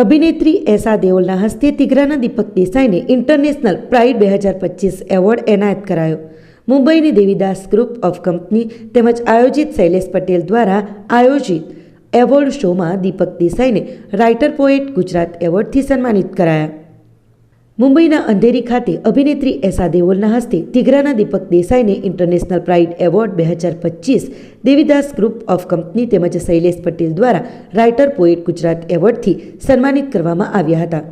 અભિનેત્રી એસા દેઓલના હસ્તે તિગ્રાના દીપક દેસાઈને ઇન્ટરનેશનલ પ્રાઇડ બે હજાર પચીસ એવોર્ડ એનાયત કરાયો. મુંબઈની દેવીદાસ ગ્રુપ ઓફ કંપની તેમજ આયોજિત શૈલેષ પટેલ દ્વારા આયોજિત એવોર્ડ શોમાં દીપક દેસાઈને રાઇટર પોએટ ગુજરાત એવોર્ડથી સન્માનિત કરાયા. મુંબઈના અંધેરી ખાતે અભિનેત્રી એસા દેઓલના હસ્તે તિગ્રાના દીપક દેસાઈને ઇન્ટરનેશનલ પ્રાઇડ એવોર્ડ બે હજાર પચીસ દેવીદાસ ગ્રુપ ઓફ કંપની તેમજ શૈલેષ પટેલ દ્વારા રાઇટર પોએટ ગુજરાત એવોર્ડથી સન્માનિત કરવામાં આવ્યા હતા.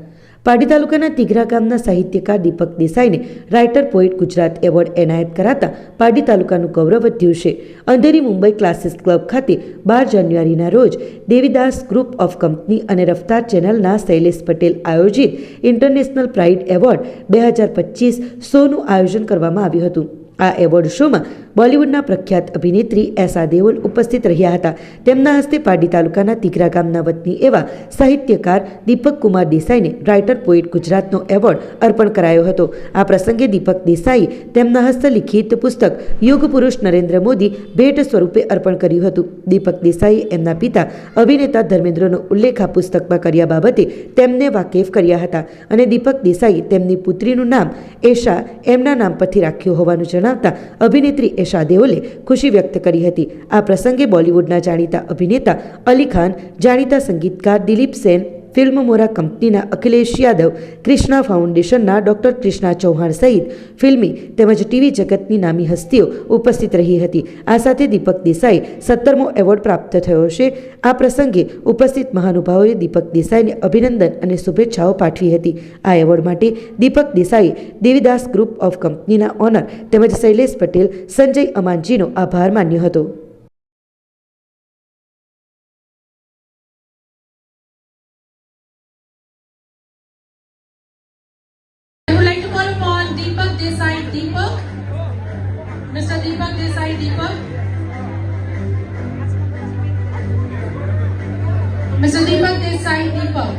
પાડી તાલુકાના તિઘરા ગામના સાહિત્યકાર દીપક દેસાઈને રાઇટર પોઈટ ગુજરાત એવોર્ડ એનાયત કરાતા પાડી તાલુકાનું ગૌરવ વધ્યું છે. અંધેરી મુંબઈ ક્લાસીસ ક્લબ ખાતે બાર જાન્યુઆરીના રોજ દેવીદાસ ગ્રુપ ઓફ કંપની અને રફતાર ચેનલના શૈલેષ પટેલ આયોજિત ઇન્ટરનેશનલ પ્રાઇડ એવોર્ડ બે હજાર પચીસ શોનું આયોજન કરવામાં આવ્યું હતું. આ એવોર્ડ શોમાં બોલિવૂડના પ્રખ્યાત અભિનેત્રી એસા દેઓલ ઉપસ્થિત રહ્યા હતા. તેમના હસ્તે પાડી તાલુકાના તિગરા ગામના વતની એવા સાહિત્યકાર દીપક કુમાર દેસાઈને રાઇટર પોઈટ ગુજરાતનો એવોર્ડ અર્પણ કરાયો હતો. આ પ્રસંગે દીપક દેસાઈ તેમના હસ્તલિખિત પુસ્તક યુગ પુરુષ નરેન્દ્ર મોદી ભેટ સ્વરૂપે અર્પણ કર્યું હતું. દીપક દેસાઈએ એમના પિતા અભિનેતા ધર્મેન્દ્રનો ઉલ્લેખ આ પુસ્તકમાં કર્યા બાબતે તેમને વાકેફ કર્યા હતા અને દીપક દેસાઈએ તેમની પુત્રીનું નામ એશા એમના નામ પરથી રાખ્યું હોવાનું જણાવતા અભિનેત્રી એશા દેઓલે ખુશી વ્યક્ત કરી હતી. આ પ્રસંગે બોલિવૂડના જાણીતા અભિનેતા અલી ખાન, જાણીતા સંગીતકાર દિલીપ સેન ફિલ્મ મોરા કંપનીના અખિલેશ યાદવ, ક્રિષ્ના ફાઉન્ડેશનના ડૉક્ટર ક્રિષ્ના ચૌહાણ સહિત ફિલ્મી તેમજ ટીવી જગતની નામી હસ્તીઓ ઉપસ્થિત રહી હતી. આ સાથે દીપક દેસાઈ સત્તરમો એવોર્ડ પ્રાપ્ત થયો છે. આ પ્રસંગે ઉપસ્થિત મહાનુભાવોએ દીપક દેસાઈને અભિનંદન અને શુભેચ્છાઓ પાઠવી હતી. આ એવોર્ડ માટે દીપક દેસાઈ, દેવીદાસ ગ્રુપ ઓફ કંપનીના ઓનર તેમજ શૈલેષ પટેલ, સંજય અમાનજીનો આભાર માન્યો હતો. Deepak. Mr. Deepak Desai Deepak. Mr. Deepak Desai Deepak.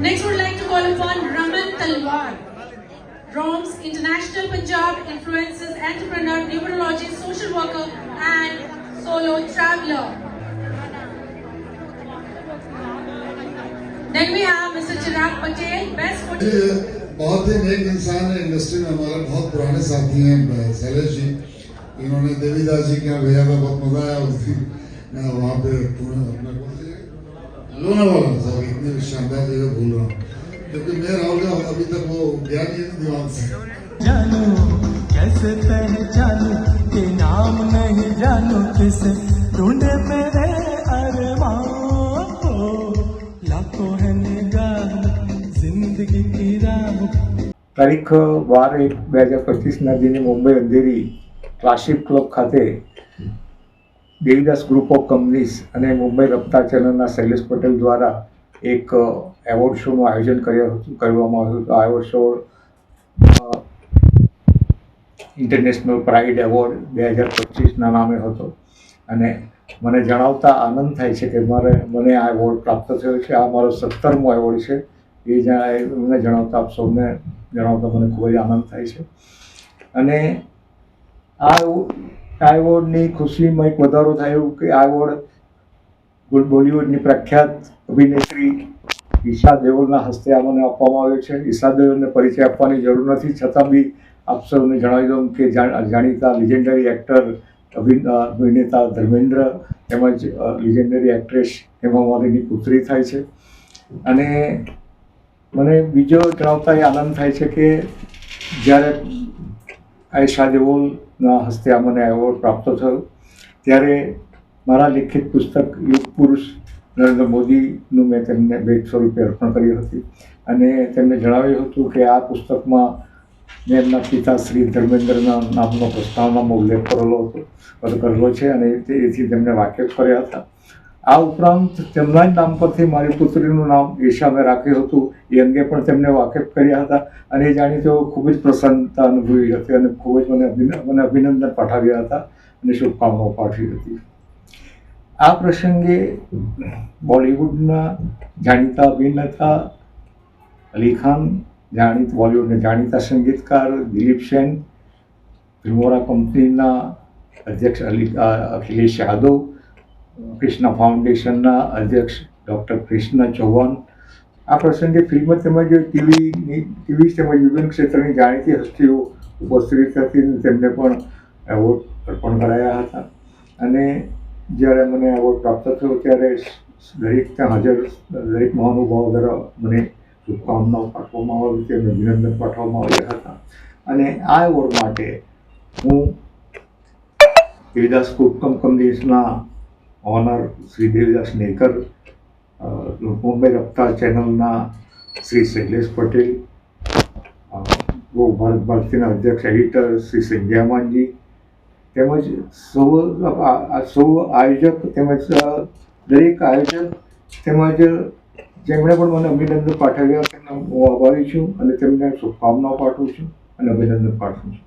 Next, we would like to call upon Raman Talwar. Roms, international Punjab influences, entrepreneur, neurologist, social worker, and solo traveler. Then we have Mr. Chirag Patel, best photo. बहुत ही नेक इंसान है industry में हमारे बहुत पुराने साथी हैं शैलेश जी इन्होंने देवीदास जी के यहाँ भेजा था बहुत मज़ा आया उस दिन मैं वहाँ पे? लोनावाला साहब इतनी शानदार जगह भूल रहा हूँ क्योंकि मैं रहूँगा अभी तक वो गया नहीं है दिमाग से जानू कैसे पहचानू के नाम नहीं जानू किसे તારીખ, બાર એક બે હજાર પચીસના દિને મુંબઈ અંધેરી ક્લાસિક ક્લબ ખાતે દેવીદાસ ગ્રુપ ઓફ કંપનીઝ અને મુંબઈ રફતાર ચેનલના શૈલેષ પટેલ દ્વારા એક એવોર્ડ શોનું આયોજન કરવામાં આવ્યું હતું. આ award show international pride award બે હજાર પચીસના નામે હતો. અને મને જણાવતા આનંદ થાય છે કે મારે, મને આ એવોર્ડ પ્રાપ્ત થયો છે. આ મારો સત્તરમો એવોર્ડ છે. એ જણા મને જણાવતા આપ સૌને જણાવતા મને ખૂબ જ આનંદ થાય છે. અને આ આ એવોર્ડની ખુશીમાં એક વધારો થયો કે આ એવોર્ડ બોલ- બોલિવૂડની પ્રખ્યાત અભિનેત્રી ઈશા દેઓલના હસ્તે આ મને આપવામાં આવ્યો છે. ઈશા દેઓલને પરિચય આપવાની જરૂર નથી. છતાં બી આપ સૌને જણાવી દઉં કે જાણીતા લિજેન્ડરી એક્ટર અભિ- અભિનેતા ધર્મેન્દ્ર તેમજ લિજેન્ડરી એક્ટ્રેસ હેમા માલિની પુત્રી થાય છે. અને મને બીજો જણાવતા એ આનંદ થાય છે કે જ્યારે આયશા દેવોના હસ્તે આ મને એવોર્ડ પ્રાપ્ત થયો, ત્યારે મારા લિખિત પુસ્તક યુગ પુરુષ નરેન્દ્ર મોદીનું મેં તેમને ભેટ સ્વરૂપે અર્પણ કર્યું હતી. અને તેમને જણાવ્યું હતું કે આ પુસ્તકમાં મેં એમના પિતા શ્રી ધર્મેન્દ્રના નામનો પ્રસ્તાવનામાં ઉલ્લેખ કરેલો હતો, કરેલો છે અને એથી તેમને વાકેફ કર્યા હતા. આ ઉપરાંત તેમના જ નામ પરથી મારી પુત્રીનું નામ ઈશા મેં રાખ્યું હતું. એ અંગે પણ તેમને વાકેફ કર્યા હતા અને એ જાણી તેઓ ખૂબ જ પ્રસન્નતા અનુભવી હતી અને ખૂબ જ મને મને અભિનંદન પાઠવ્યા હતા અને શુભકામનાઓ પાઠવી હતી. આ પ્રસંગે બોલિવૂડના જાણીતા અભિનેતા અલી ખાન, જાણીત બોલિવૂડના જાણીતા સંગીતકાર દિલીપ સેન, ફિલ્મોરા કંપનીના અધ્યક્ષ અલી, અખિલેશ યાદવ કૃષ્ણ ફાઉન્ડેશનના અધ્યક્ષ ડૉક્ટર કૃષ્ણ ચૌહાણ. આ પ્રસંગે ફિલ્મ તેમજ ટીવીની ટીવી તેમજ વિભિન્ન ક્ષેત્રની જાણીતી હસ્તીઓ ઉપસ્થિત હતી તેમને પણ એવોર્ડ અર્પણ કરાયા હતા. અને જ્યારે મને એવોર્ડ પ્રાપ્ત થયો ત્યારે દરેક ત્યાં હાજર, દરેક મહાનુભાવો દ્વારા મને શુભકામનાઓ પાઠવવામાં આવી તેમને અભિનંદન પાઠવવામાં આવ્યા હતા. અને આ એવોર્ડ માટે હું દેવદાસ કમ કંપનીઝના ઓનર શ્રી દેવદાસ નેકર મુંબઈ રફતાર ચેનલના શ્રી શૈલેષ પટેલ ગો ભારત ભારતીના અધ્યક્ષ એડિટર શ્રી સંજયમાનજી તેમજ સૌ સૌ આયોજક તેમજ દરેક આયોજક તેમજ જેમણે પણ મને અભિનંદન પાઠવ્યા તેમના હું આભારી છું અને તેમને શુભકામનાઓ પાઠવું છું અને અભિનંદન પાઠવું છું.